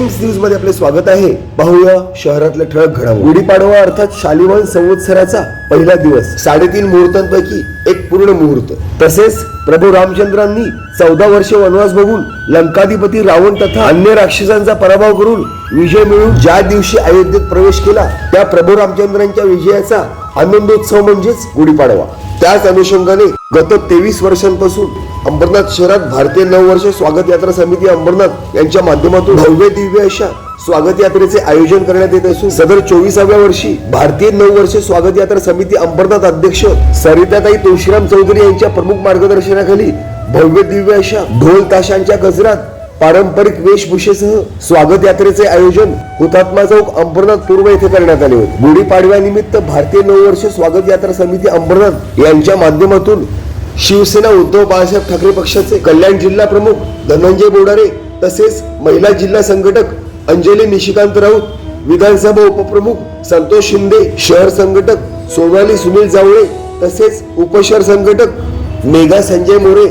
Times न्यूजमध्ये आपले स्वागत आहे. पाहूया शहरातल्या ठळक घडामोडी. गुढीपाडवा अर्थात शालिवान संवत्सराचा पहिला दिवस. साडेतीन मुहूर्तांपैकी एक पूर्ण मुहूर्त. तसेच प्रभू रामचंद्रांनी चौदा वर्षे वनवास बघून लंकाधिपती रावण तथा अन्य राक्षसांचा पराभव करून विजय मिळवून ज्या दिवशी अयोध्येत प्रवेश केला त्या प्रभू रामचंद्रांच्या विजयाचा आनंदोत्सव म्हणजेच गुढीपाडवा त्याच अनुषंगाने गत तेवीस वर्षांपासून अंबरनाथ शहरात भारतीय नववर्ष स्वागत यात्रा समिती अंबरनाथ यांच्या माध्यमातून भव्य दिव्य अशा स्वागत यात्रेचे आयोजन करण्यात येत असून सदर चोवीसाव्या वर्षी भारतीय नववर्ष स्वागत यात्रा समिती अंबरनाथ अध्यक्ष सरिताताई तुळशीराम चौधरी यांच्या प्रमुख मार्गदर्शनाखाली भव्य दिव्य अशा ढोल ताशांच्या गजरात पारंपरिक वेशभूषेसह स्वागत यात्रेचे आयोजन हुतात्मा चौक अंबरनाथ पूर्व येथे करण्यात आले होते. गुढीपाडव्यानिमित्त भारतीय नववर्ष स्वागत यात्रा समिती अंबरनाथ यांच्या माध्यमातून शिवसेना उद्धव बाळासाहेब ठाकरे पक्षाचे कल्याण जिल्हा प्रमुख धनंजय बोडारे तसेच महिला जिल्हा संघटक अंजली निशिकांत राऊत विधानसभा उपप्रमुख संतोष शिंदे शहर संघटक सोनाली सुनील जावळे तसेच उपशहर संघटक मेघा संजय मोरे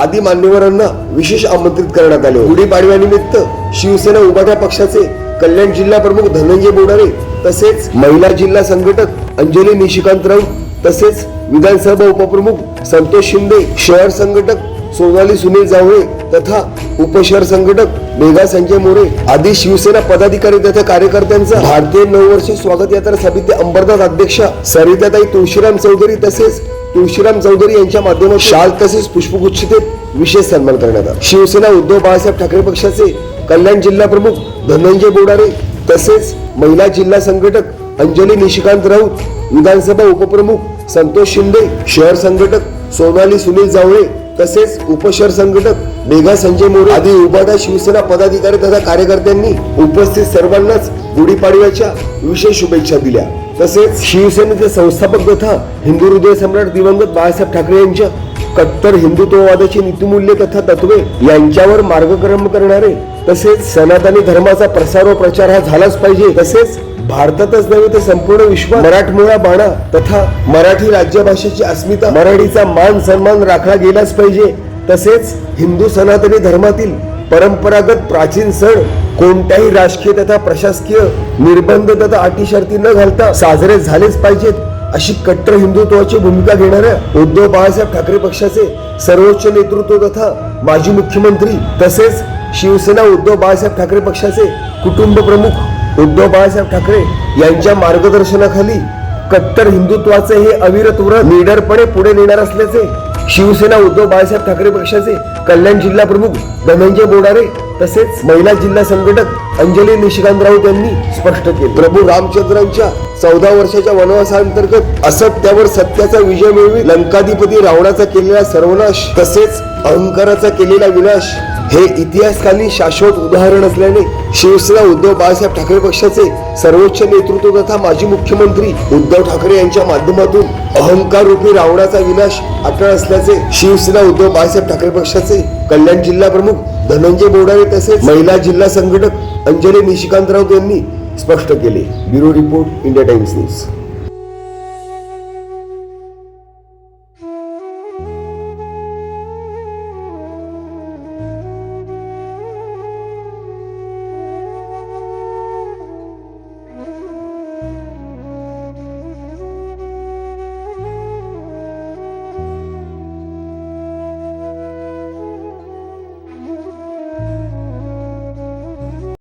आदी मान्यवरांना विशेष आमंत्रित करण्यात आले. गुढीपाडव्यानिमित्त शिवसेना उभाट्या पक्षाचे कल्याण जिल्हा प्रमुख धनंजय बोडारे तसेच महिला जिल्हा संघटक अंजली निशिकांत राऊत तसेच विधानसभा उपप्रमुख संतोष शिंदे शहर संघटक सोनाली सुनील जावळे तथा उपशहर संघटक मेघा संजय मोरे आदी शिवसेना पदाधिकारी तथा कार्यकर्त्यांचा भारतीय नववर्ष स्वागत यात्रा समिती अंबरनाथ अध्यक्षा सरिताताई तुळशीराम चौधरी तसेच तुळशीराम चौधरी यांच्या माध्यमातून शाल तसेच पुष्पगुच्छतेत विशेष सन्मान करण्यात आला. शिवसेना उद्धव बाळासाहेब ठाकरे पक्षाचे कल्याण जिल्हा प्रमुख धनंजय बोडारे तसेच महिला जिल्हा संघटक अंजली निशिकांत राऊत विधानसभा उपप्रमुख संतोष शिंदे शहर संघटक सोनाली सुनील जावळे तसेच उपशहर संघटक मेघा संजय मोरे आदी उभाटा शिवसेना पदाधिकारी तथा कार्यकर्त्यांनी उपस्थित सर्वांनाच गुढीपाडव्याच्या विशेष शुभेच्छा दिल्या. तसेच शिवसेनेचे संस्थापक तथा हिंदू हृदय सम्राट दिवंगत बाळासाहेब ठाकरे यांच्या कट्टर हिंदुत्ववादाची नीतिमूल्य तथा तत्वे यांच्यावर मार्गक्रम करणारे तसेच सनातनी धर्माचा प्रसार व प्रचार हा झालाच पाहिजे. तसेच भारतातच नव्हे तर संपूर्ण विश्वात मराठमोळा बाणा तथा मराठी राज्यभाषेची अस्मिता मराठीचा मान सन्मान राखला गेलाच पाहिजे. तसेच हिंदू सनातनी धर्मातील परंपरागत प्राचीन सण कोणत्याही राजकीय तथा प्रशासकीय निर्बंध तथा अटीशर्ती न घालता साजरे झालेच पाहिजेत अशी कट्टर हिंदुत्वाची भूमिका घेणाऱ्या उद्धव बाळासाहेब ठाकरे पक्षाचे सर्वोच्च नेतृत्व तथा माजी मुख्यमंत्री तसेच शिवसेना उद्धव बाळासाहेब ठाकरे पक्षाचे कुटुंब प्रमुख उद्धव बाळासाहेब ठाकरे यांच्या मार्गदर्शनाखाली कट्टर हिंदुत्वाचे हे अविरत व्रत निडरपणे पुढे नेणार असल्याचे शिवसेना उद्धव बाळासाहेब ठाकरे पक्षाचे कल्याण जिल्हा प्रमुख धनंजय बोडारे तसेच महिला जिल्हा संघटक अंजली निशिकांत राऊत यांनी स्पष्ट केले. प्रभू रामचंद्रांच्या चौदा वर्षाच्या वनवासांतर्गत असत्यावर सत्याचा विजय मिळवी लंकाधिपती रावणाचा केलेला सर्वनाश तसेच अहंकाराचा केलेला विनाश हे इतिहासकालीन शाश्वत उदाहरण असल्याने शिवसेना उद्धव बाळासाहेब ठाकरे पक्षाचे सर्वोच्च नेतृत्व तथा माजी मुख्यमंत्री उद्धव ठाकरे यांच्या माध्यमातून अहंकार रूपी रावणाचा विनाश अटळ असल्याचे शिवसेना उद्धव बाळासाहेब ठाकरे पक्षाचे कल्याण जिल्हा प्रमुख धनंजय बोडारे तसेच महिला जिल्हा संघटक अंजली निशिकांत राऊत यांनी स्पष्ट केले. Bureau report India Times news.